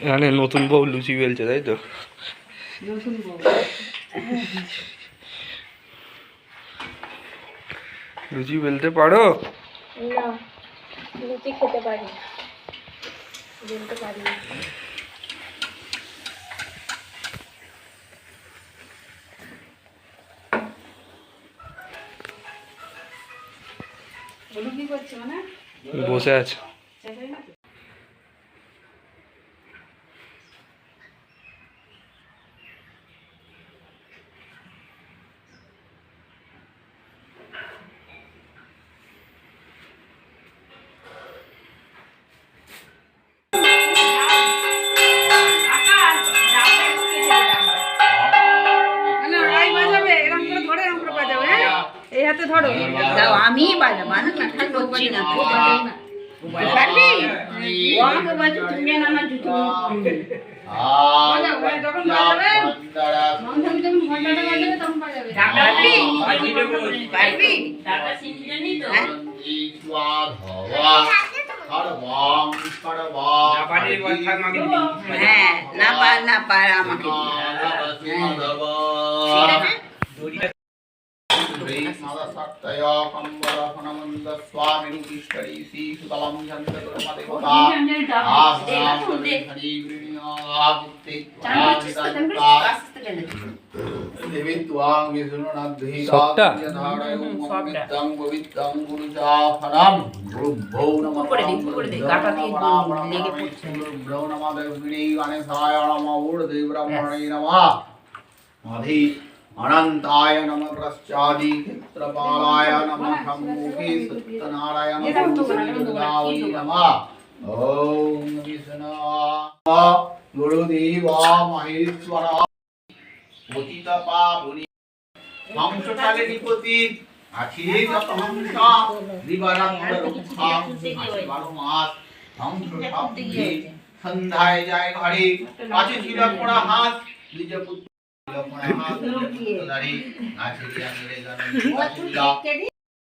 এখানে নতুন বউ লুচি বেলছে, তাই তো? নতুন লুচি বেলতে পারো? না, লুচি খেতে পারি বেলতে পারি বসে আছে এই হাতে ধরো। দাও আমি বাজাবো আমি না খাই করছি না। পারবি? ও আমাকে বলছে তুমি যেন আমার জুতো হ্যাঁ? হ্যাঁ না পার না পার আমাকে। মাধি অনন্তায় নম প্রশ্চাদি ক্ষেত্রপালায় নম সম্মুখে সত্যনারায়ণ গুরুদেবায় নমঃ ওম বিষ্ণু গুরুদেবা মহেশ্বর পতিত পাবনি হংসকালে নিপতি আখিরে যত হংস দিবারাত্র রক্ষা আশি বারো মাস হংস সাপ্তি সন্ধ্যায় যায় ঘরে কাছে ছিল পোড়া হাত নিজ পুত্র ছিল পোড়া হাত নিজ পুত্রধারী আছে দিয়া মেরে জানো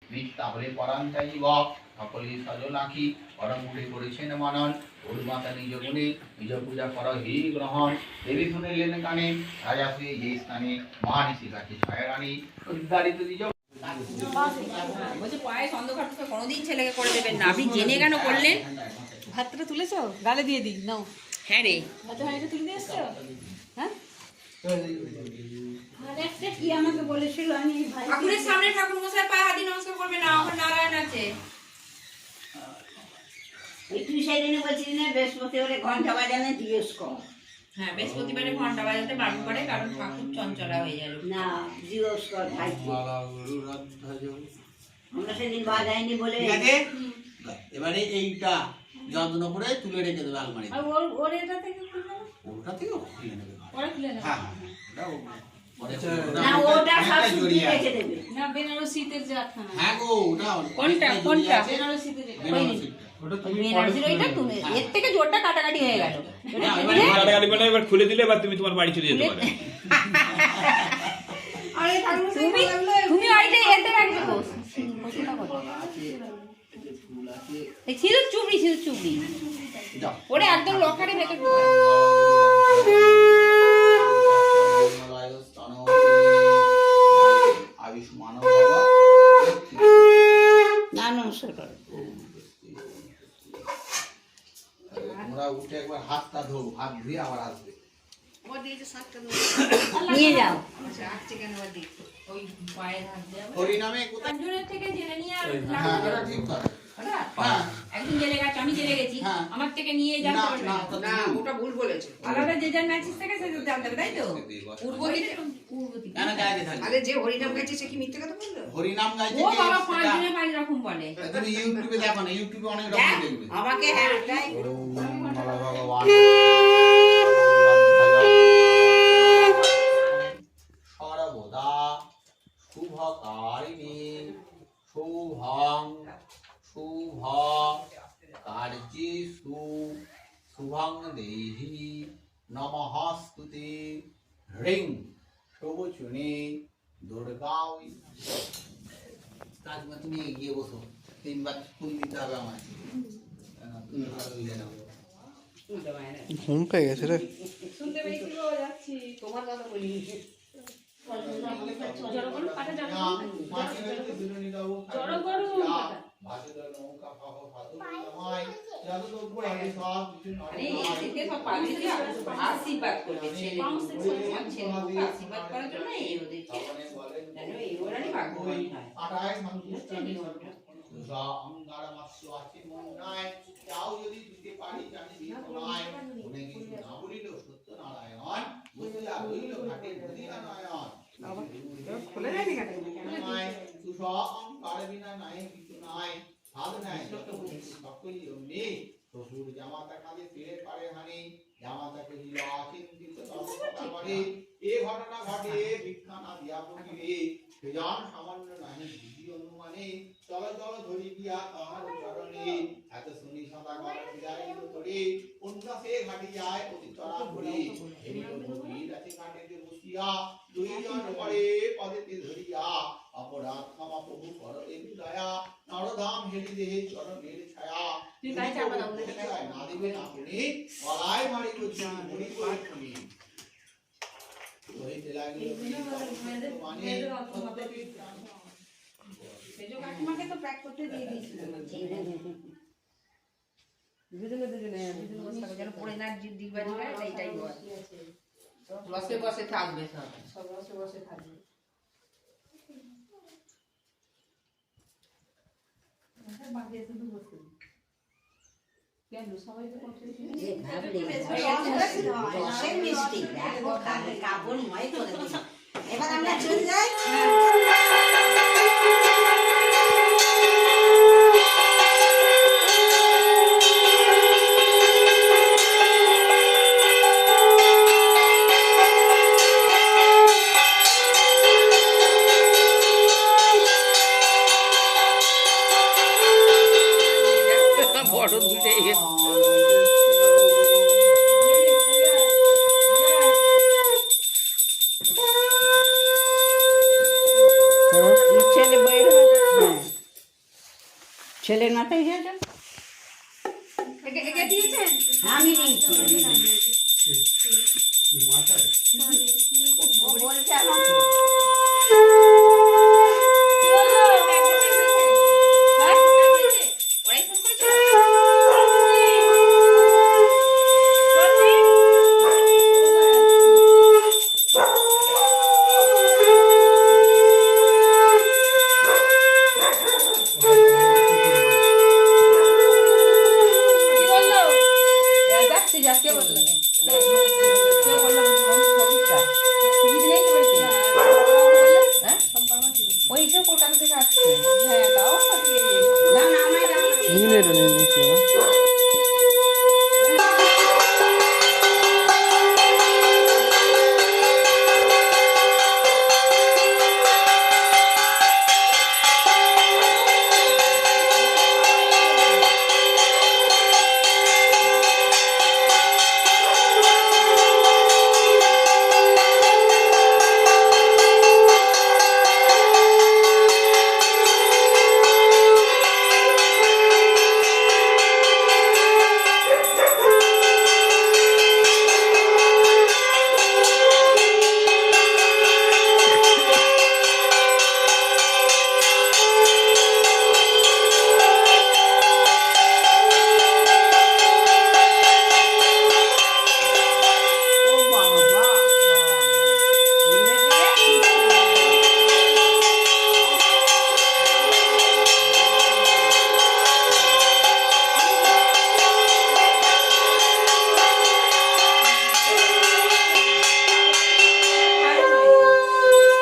মিথ্যা বলে পরাণ চাইব সকলেই সজল আঁকি পরম করেছেন মানন ওর মাতা নিজ গুণে নিজ পূজা কর হি গ্রহণ দেবী শুনিলেন কানে রাজা সে এই স্থানে মহানিশি কাছে ছায়া রানী উদ্ধারিত নিজ বলছে পায়ে অন্ধকার কোনোদিন ছেলেকে করে দেবেন না আপনি জেনে কেন করলেন ভাতটা তুলেছো গালে দিয়ে দিই নাও হ্যাঁ রে তুলে দিয়ে এসছো? হ্যাঁ। কি আমাকে বলেছিল আমি ঠাকুরের সামনে ঠাকুর মশাই পায়ে হাতি নমস্কার করবে না আমার নারায়ণ আছে। তুই সেদিনে বলছিলি না বৃহস্পতিবারে ঘণ্টা বাজানো জিজ্ঞেস কর হ্যাঁ বৃহস্পতিবারে ঘণ্টা বাজাতে বারণ করে কারণ ঠাকুর চঞ্চলা হয়ে না জিজ্ঞেস কর ভাই আমরা সেদিন বাজাইনি বলে এবারে এইটা যত্ন করে তুলে রেখে দেবে আলমারি আর ওর ওর এটা থেকে ওটা থেকেও খুলে নেবে। পরে খুলে এবারে- এবার দিলে বা তুমি তোমার বাড়ি চলে যেতে পারো। তুমি তুমি ওইটা এতে রাখবে তো। চুবড়ি সিঁদুর চুবড়ি। ওরে একদম লকারে ভেতর নমস্কার করো? তোমরা উঠে একবার হাতটা ধো হাত ধুয়ে আবার আসবে। নিয়ে যাও। ওই পায়ের হাত হরিনামে কোথায়? থেকে জেনে নিয়ে ঠিক একদিন জেনে গেছে আমি জেনে গেছি। আমার থেকে নিয়ে জানতে পারবে তা ওটা ভুল বলেছে। আলাদা যে যার ম্যাচিস থেকে সে জানতে হবে তাই তো? পূর্ব দিকে পূর্ব দিকে কেন গাইতে থাকবে। আরে যে হরিনাম গাইছে সে কি মিথ্যে কথা বলল? হরিনাম গাইতে ও বাবা পাঁচ দিনে পাঁচ রকম বলে। তুমি ইউটিউবে দেখো না ইউটিউবে অনেক রকম দেখবে। আমাকে হ্যাঁ তাই। দেহি নমঃস্তুতে। হ্রিং সবুচুনি দুর্গাও তাজমা তুমি এগিয়ে বসো। তিনবার ফুল দিতে হবে আমায়। তুমি ভালো দিলে না ঘুম পেয়ে গেছে রে। শুনতে পেয়েছি গো যাচ্ছি। তোমার কথা বলি। জড়ো করুন, সব আশীর্বাদ করবে ছেলে আমার আশীর্বাদ করার জন্য এই ওদেরকে জানো এই ওরাই ভাগ্যবান হয়। আটায় যা অঙ্গার আছে মন নাই তাও যদি দিতে পারি জানি দিত নাই। মনে কিছু না বলিল সত্য নারায়ণ বুঝলা রইল ঘাটে বুঝিলা নয়ন খুলে যায়নি কাটে তুষ অঙ্কার বিনা নাই কিছু নাই। নাই যত সকলই অমনি শ্বশুর জামাতা কাজে ফিরে পারে হানি জামাতা কহিল আচিন্তিত তৎপরতা করে এ ঘটনা ঘটে ভিক্ষা না দিয়া পড়িলে সেজন সামান্য নাহি বুদ্ধি অনুমানে চল চল ধরি দিয়া তাহার চরণে। এত শুনি সদা ঘর ফিরাইল তোরে। উন্নসে ঘাটি যায় অতি চড়া ধরে হেরিল আছে কাটেতে বসিয়া দুইজন পরে পদেতে ধরিয়া অপরাধ ক্ষমা প্রভু কর দেবী দয়া দিয়েছিল দুজনে দুজনে যেন পড়ে না জি- দিগবা দিগবা এইটাই বল বসে বসে থাকবে সব বসে বসে থাকবে। কেন? সবাই তো মিষ্টি। কাপড় ময় করে এবার আমরা চলে যাই। ছেলের মাথায় যেটা later.